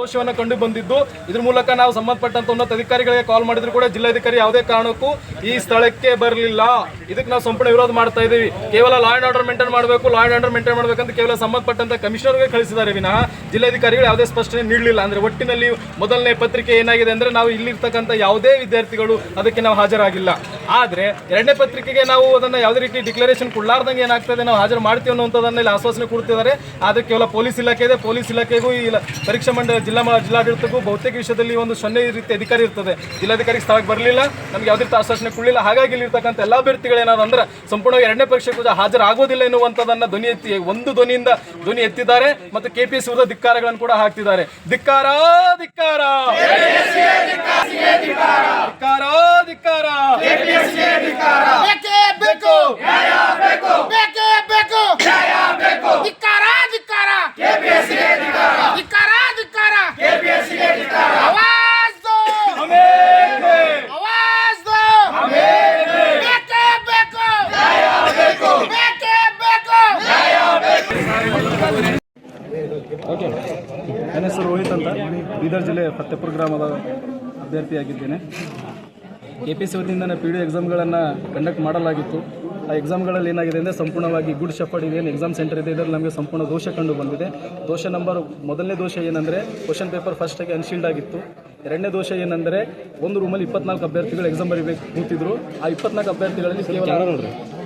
ದೋಷವನ್ನು ಕಂಡು ಬಂದಿದ್ದು ಇದ್ರ ಮೂಲಕ ನಾವು ಸಂಬಂಧಪಟ್ಟಂತ ಉನ್ನತ ಅಧಿಕಾರಿಗಳಿಗೆ ಕಾಲ್ ಮಾಡಿದ್ರು ಕೂಡ ಜಿಲ್ಲಾಧಿಕಾರಿ ಯಾವುದೇ ಕಾರಣಕ್ಕೂ ಈ ಸ್ಥಳಕ್ಕೆ ಬರಲಿಲ್ಲ. ಇದಕ್ಕೆ ನಾವು ಸಂಪೂರ್ಣ ವಿರೋಧ ಮಾಡ್ತಾ ಇದ್ದೀವಿ. ಕೇವಲ ಲಾ ಅಂಡ್ ಆರ್ಡರ್ ಮೇಂಟೈನ್ ಮಾಡಬೇಕು ಲಾ ಅಂಡ್ ಆರ್ಡರ್ ಮೇಂಟೈನ್ ಮಾಡಬೇಕಂತ ಕೇವಲ ಸಂಬಂಧಪಟ್ಟಂತ ಕಮಿಷನರ್ಗೆ ಕಳಿಸಿದ್ದಾರೆ ವಿನಃ ಜಿಲ್ಲಾಧಿಕಾರಿಗಳು ಯಾವುದೇ ಸ್ಪಷ್ಟನೆ ನೀಡಲಿಲ್ಲ. ಅಂದ್ರೆ ಒಟ್ಟಿನಲ್ಲಿ ಮೊದಲನೇ ಪತ್ರಿಕೆ ಏನಾಗಿದೆ ಅಂದ್ರೆ ನಾವು ಇಲ್ಲಿರ್ತಕ್ಕಂಥ ಯಾವುದೇ ವಿದ್ಯಾರ್ಥಿಗಳು ಅದಕ್ಕೆ ನಾವು ಹಾಜರಾಗಿಲ್ಲ. ಆದರೆ ಎರಡನೇ ಪತ್ರಿಕೆಗೆ ನಾವು ಅದನ್ನು ಯಾವುದೇ ರೀತಿ ಡಿಕ್ಲರೇಷನ್ ಕೊಡಲಾರ್ದಂಗೆ ಏನಾಗ್ತದೆ, ನಾವು ಹಾಜರು ಮಾಡ್ತೀವಿ ಅನ್ನೋಂಥದ್ದನ್ನ ಇಲ್ಲಿ ಆಶ್ವಾಸನೆ ಕೊಡ್ತಿದ್ದಾರೆ. ಆದರೆ ಕೇವಲ ಪೊಲೀಸ್ ಇಲಾಖೆ ಇದೆ ಪೊಲೀಸ್ ಇಲಾಖೆಗೂ ಈ ಪರೀಕ್ಷಾ ಮಂಡಳ ಜಿಲ್ಲಾ ಜಿಲ್ಲಾಡಳಿತಕ್ಕೂ ಬಹುತೇಕ ವಿಷಯದಲ್ಲಿ ಒಂದು ಸೊನ್ನೆ ರೀತಿ ಅಧಿಕಾರಿ ಇರ್ತದೆ. ಜಿಲ್ಲಾಧಿಕಾರಿ ಸ್ಥಳಕ್ಕೆ ಬರಲಿಲ್ಲ ನಮ್ಗೆ ಯಾವುದೇ ರೀತಿ ಆಶ್ವಾಸನೆ ಕೊಡಲಿಲ್ಲ. ಹಾಗಾಗಿ ಇಲ್ಲಿರ್ತಕ್ಕಂಥ ಎಲ್ಲ ಅಭ್ಯರ್ಥಿಗಳು ಏನಾದಂದ್ರೆ ಸಂಪೂರ್ಣವಾಗಿ ಎರಡನೇ ಪರೀಕ್ಷೆ ಕೂಡ ಹಾಜರಾಗೋದಿಲ್ಲ ಎನ್ನುವಂಥದ್ದನ್ನು ಧ್ವನಿ ಎತ್ತಿ ಒಂದು ಧ್ವನಿಯಿಂದ ಧ್ವನಿ ಎತ್ತಿದ್ದಾರೆ ಮತ್ತು ಕೆ ಪಿ ಎಸ್ ವಿರುದ್ಧ ಧಿಕ್ಕಾರಗಳನ್ನು ಕೂಡ ಹಾಕ್ತಿದ್ದಾರೆ ಧಿಕ್ಕಾರ ಧಿಕ್ಕಾರ! ಧಿಕ್ಕಾರ ಧಿಕ್ಕಾರ ಬೇಕೇ ಬೇಕು ನ್ಯಾಯ ಬೇಕು ಬೇಕೇ ಬೇಕು ನ್ಯಾಯ ಬೇಕು ಧಿಕ್ಕಾರ ಧಿಕ್ಕಾರ ಕೆಪಿಎಸ್ಸಿಗೆ ಧಿಕ್ಕಾರ ಧಿಕ್ಕಾರ ಧಿಕ್ಕಾರ ಕೆಪಿಎಸ್ಸಿಗೆ ಧಿಕ್ಕಾರ ಆವಾಜ್ ದೋ ಆವಾಜ್ ದೋ ಬೇಕೇ ಬೇಕು ನ್ಯಾಯ ಬೇಕು ಬೇಕೇ ಬೇಕು ನ್ಯಾಯ ನನ್ನ ಹೆಸರು ರೋಹಿತ್ ಅಂತ ಬೀದರ್ ಜಿಲ್ಲೆ ಫತೇಪುರ ಗ್ರಾಮದ ಅಭ್ಯರ್ಥಿಯಾಗಿದ್ದೇನೆ. ಎ ಪಿ ಸಿ ವತಿಯಿಂದ ಪಿ ಡಿ ಎಕ್ಸಾಮ್ಗಳನ್ನು ಕಂಡಕ್ಟ್ ಮಾಡಲಾಗಿತ್ತು. ಆ ಎಕ್ಸಾಮ್ಗಳಲ್ಲಿ ಏನಾಗಿದೆ ಅಂದರೆ ಸಂಪೂರ್ಣವಾಗಿ ಗುಡ್ ಶಫರ್ಡ್ ಇದೆ ಏನು ಎಕ್ಸಾಮ್ ಸೆಂಟರ್ ಇದೆ, ಇದರಲ್ಲಿ ನಮಗೆ ಸಂಪೂರ್ಣ ದೋಷ ಕಂಡು ಬಂದಿದೆ. ದೋಷ ನಂಬರ್ ಮೊದಲನೇ ದೋಷ ಏನಂದರೆ ಕ್ವಶನ್ ಪೇಪರ್ ಫಸ್ಟಾಗಿ ಅನ್ಶೀಲ್ಡ್ ಆಗಿತ್ತು. ಎರಡನೇ ದೋಷ ಏನಂದರೆ ಒಂದು ರೂಮಲ್ಲಿ ಇಪ್ಪತ್ನಾಲ್ಕು ಅಭ್ಯರ್ಥಿಗಳು ಎಕ್ಸಾಮ್ ಬರೀಬೇಕು ಕೂತಿದ್ರು. ಆ ಇಪ್ಪತ್ನಾಲ್ಕು ಅಭ್ಯರ್ಥಿಗಳಲ್ಲಿ ಕೇವಲ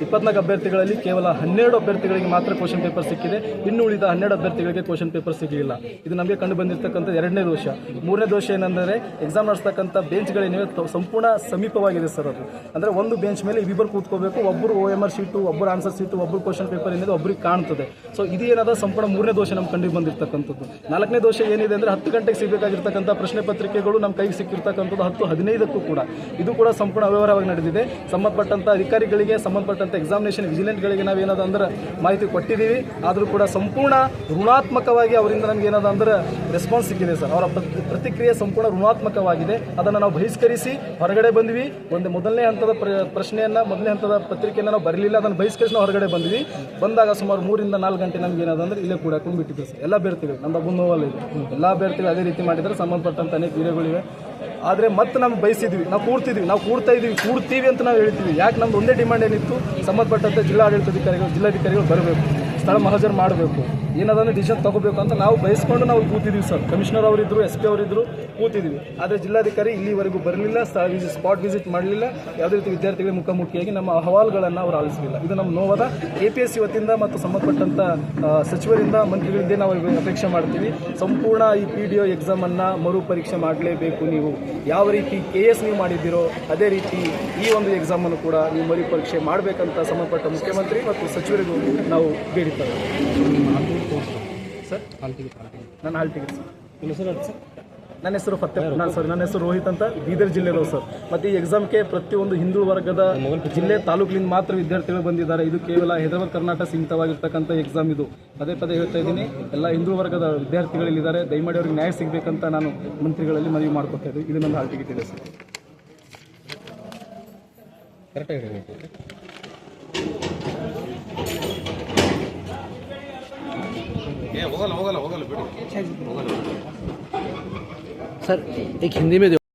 ಇಪ್ಪತ್ನಾಲ್ಕು ಅಭ್ಯರ್ಥಿಗಳಲ್ಲಿ ಕೇವಲ ಹನ್ನೆರಡು ಅಭ್ಯರ್ಥಿಗಳಿಗೆ ಮಾತ್ರ ಕ್ವಶನ್ ಪೇಪರ್ ಸಿಕ್ಕಿದೆ. ಇನ್ನು ಉಳಿದ ಹನ್ನೆರಡು ಅಭ್ಯರ್ಥಿಗಳಿಗೆ ಕ್ವಶನ್ ಪೇಪರ್ ಸಿಗಲಿಲ್ಲ. ಇದು ನಮಗೆ ಕಂಡು ಬಂದಿರತಕ್ಕಂಥ ಎರಡನೇ ದೋಷ. ಮೂರನೇ ದೋಷ ಏನಂದರೆ ಎಕ್ಸಾಮ್ ನಡೆಸ್ತಕ್ಕಂಥ ಬೆಂಚ್ಗಳೇನಿವೆ ಸಂಪೂರ್ಣ ಸಮೀಪವಾಗಿದೆ ಸರ್ ಅದು. ಅಂದರೆ ಒಂದು ಬೆಂಚ್ ಮೇಲೆ ಇಬ್ಬರು ಕೂತ್ಕೋಬೇಕು ಒಬ್ಬರು ಓ ಎಂ ಆರ್ ಶೀಟು ಒಬ್ಬರು ಆನ್ಸರ್ ಶೀಟು ಒಬ್ಬರು ಕ್ವಶನ್ ಪೇಪರ್ ಏನಿದೆ ಒಬ್ಬರಿಗೆ ಕಾಣ್ತದೆ. ಸೊ ಇದು ಏನಾದ ಸಂಪೂರ್ಣ ಮೂರನೇ ದೋಷ ನಮ್ಗೆ ಕಂಡು ಬಂದಿರತಕ್ಕಂಥದ್ದು. ನಾಲ್ಕನೇ ದೋಷ ಏನಿದೆ ಅಂದರೆ ಹತ್ತು ಗಂಟೆಗೆ ಸಿಗಬೇಕಾಗಿರ್ತಕ್ಕಂಥ ಪ್ರಶ್ನೆ ಪತ್ರಿಕೆಗಳು ನಮ್ಮ ಕೈಗೆ ಸಿಕ್ಕಿರ್ತಕ್ಕಂಥದ್ದು ಹತ್ತು, ಹದಿನೈದಕ್ಕೂ ಕೂಡ. ಇದು ಕೂಡ ಸಂಪೂರ್ಣ ಅವ್ಯವಹಾರವಾಗಿ ನಡೆದಿದೆ. ಸಂಬಂಧಪಟ್ಟಂಥ ಅಧಿಕಾರಿಗಳಿಗೆ ಸಂಬಂಧಪಟ್ಟಂಥ ಎಕ್ಸಾಮಿನೇಷನ್ ವಿಜಿಲೆಂಟ್ಗಳಿಗೆ ನಾವು ಏನಾದ ಅಂದ್ರೆ ಮಾಹಿತಿ ಕೊಟ್ಟಿದ್ದೀವಿ. ಆದರೂ ಕೂಡ ಸಂಪೂರ್ಣ ಋಣಾತ್ಮಕವಾಗಿ ಅವರಿಂದ ನಮ್ಗೆ ಏನಾದ ಅಂದ್ರೆ ರೆಸ್ಪಾನ್ಸ್ ಸಿಕ್ಕಿದೆ ಸರ್. ಅವರ ಪ್ರತಿಕ್ರಿಯೆ ಸಂಪೂರ್ಣ ಋಣಾತ್ಮಕವಾಗಿದೆ. ಅದನ್ನು ನಾವು ಬಹಿಷ್ಕರಿಸಿ ಹೊರಗಡೆ ಬಂದ್ವಿ. ಒಂದು ಮೊದಲನೇ ಹಂತದ ಪ್ರ- ಪ್ರಶ್ನೆಯನ್ನ, ಮೊದಲನೇ ಹಂತದ ಪತ್ರಿಕೆಯನ್ನು ನಾವು ಬರಲಿಲ್ಲ, ಅದನ್ನು ಬಹಿಷ್ಕರಿಸಿ ಹೊರಗಡೆ ಬಂದ್ವಿ. ಬಂದಾಗ ಸುಮಾರು ಮೂರಿಂದ ನಾಲ್ಕು ಗಂಟೆ ನಮ್ಗೆ ಏನಾದ ಅಂದ್ರೆ ಇಲ್ಲೇ ಕೂಡ ಸರ್. ಎಲ್ಲ ಅಭ್ಯರ್ಥಿಗಳು, ನಮ್ಮ ನೋವಲ್ಲ ಎಲ್ಲ ಅಭ್ಯರ್ಥಿಗಳು ಅದೇ ರೀತಿ ಮಾಡಿದರೆ ಸಂಬಂಧಪಟ್ಟಂತ ಅನೇಕ ಆದರೆ ಮತ್ತೆ ನಾವು ಬಯಸಿದ್ವಿ, ನಾವು ಕೂಡ್ತಿದ್ವಿ ನಾವು ಕೂಡ್ತಾ ಇದ್ವಿ ಕೂಡ್ತೀವಿ ಅಂತ ನಾವು ಹೇಳ್ತೀವಿ. ಯಾಕೆ ನಮ್ದು ಒಂದೇ ಡಿಮ್ಯಾಂಡ್ ಏನಿತ್ತು? ಸಂಬಂಧಪಟ್ಟಂತೆ ಜಿಲ್ಲಾಡಳಿತಾಧಿಕಾರಿಗಳು, ಜಿಲ್ಲಾಧಿಕಾರಿಗಳು ಬರಬೇಕು, ಸ್ಥಳ ಮಹಾಜರು ಮಾಡಬೇಕು. ಏನಾದ್ರೆ ಡಿಸಿಷನ್ ತಗೋಬೇಕು ಅಂತ ನಾವು ಬಯಸ್ಕೊಂಡು ನಾವು ಕೂತಿದ್ದೀವಿ ಸರ್. ಕಮಿಷನರ್ ಅವರಿದ್ದರು ಎಸ್ ಪಿ ಅವರಿದ್ದರು ಕೂತಿದ್ದೀವಿ ಆದರೆ ಜಿಲ್ಲಾಧಿಕಾರಿ ಇಲ್ಲಿವರೆಗೂ ಬರಲಿಲ್ಲ ಸ್ಪಾಟ್ ವಿಸಿಟ್ ಮಾಡಲಿಲ್ಲ. ಯಾವುದೇ ರೀತಿ ವಿದ್ಯಾರ್ಥಿಗಳ ಮುಖಾಮುಖಿಯಾಗಿ ನಮ್ಮ ಅಹವಾಲುಗಳನ್ನು ಅವರು ಆಲಿಸಲಿಲ್ಲ. ಇದು ನಮ್ಮ ನೋವಾದ. ಎ ಪಿ ಎಸ್ ಸಿ ವತಿಯಿಂದ ಮತ್ತು ಸಂಬಂಧಪಟ್ಟಂಥ ಸಚಿವರಿಂದ ಮಂತ್ರಿಗಳಿಂದ ನಾವು ಅಪೇಕ್ಷೆ ಮಾಡ್ತೀವಿ. ಸಂಪೂರ್ಣ ಈ ಪಿ ಡಿ ಒ ಎಕ್ಸಾಮನ್ನು ಮರುಪರೀಕ್ಷೆ ಮಾಡಲೇಬೇಕು ನೀವು. ಯಾವ ರೀತಿ ಕೆ ಎಸ್ ನೀವು ಮಾಡಿದ್ದೀರೋ, ಅದೇ ರೀತಿ ಈ ಒಂದು ಎಕ್ಸಾಮನ್ನು ಕೂಡ ನೀವು ಮರುಪರೀಕ್ಷೆ ಮಾಡಬೇಕಂತ ಸಂಬಂಧಪಟ್ಟ ಮುಖ್ಯಮಂತ್ರಿ ಮತ್ತು ಸಚಿವರಿಗೂ ನಾವು ಬೇಡಿದ್ದೇವೆ. ಸರ್ ನನ್ನ ಹಾಲ್ ಟಿಕೆಟ್ ಸರ್ ನನ್ನ ಹೆಸರು ಫತ್ತೆ ನಾನು ಸರ್ ನನ್ನ ಹೆಸರು ರೋಹಿತ್ ಅಂತ ಬೀದರ್ ಜಿಲ್ಲೆಯವರು ಸರ್ ಮತ್ತು ಈ ಎಕ್ಸಾಮ್ಗೆ ಪ್ರತಿಯೊಂದು ಹಿಂದೂ ವರ್ಗದ ಜಿಲ್ಲೆ ತಾಲೂಕಿನಿಂದ ಮಾತ್ರ ವಿದ್ಯಾರ್ಥಿಗಳು ಬಂದಿದ್ದಾರೆ. ಇದು ಕೇವಲ ಹೈದರಾಬಾದ್ ಕರ್ನಾಟಕ ಸೀಮಿತವಾಗಿರ್ತಕ್ಕಂಥ ಎಕ್ಸಾಮ್ ಇದು. ಪದೇ ಪದೇ ಹೇಳ್ತಾ ಇದ್ದೀನಿ ಎಲ್ಲ ಹಿಂದೂ ವರ್ಗದ ವಿದ್ಯಾರ್ಥಿಗಳಿದ್ದಾರೆ ದಯಮಾಡಿ ಅವ್ರಿಗೆ ನ್ಯಾಯ ಸಿಗಬೇಕಂತ ನಾನು ಮಂತ್ರಿಗಳಲ್ಲಿ ಮನವಿ ಮಾಡ್ಕೊತಾ ಇದ್ದೀನಿ. ಇದು ನನ್ನ ಹಾಲ್ ಟಿಕೆಟ್ ಇದೆ ಸರ್ सर एक हिंदी में दो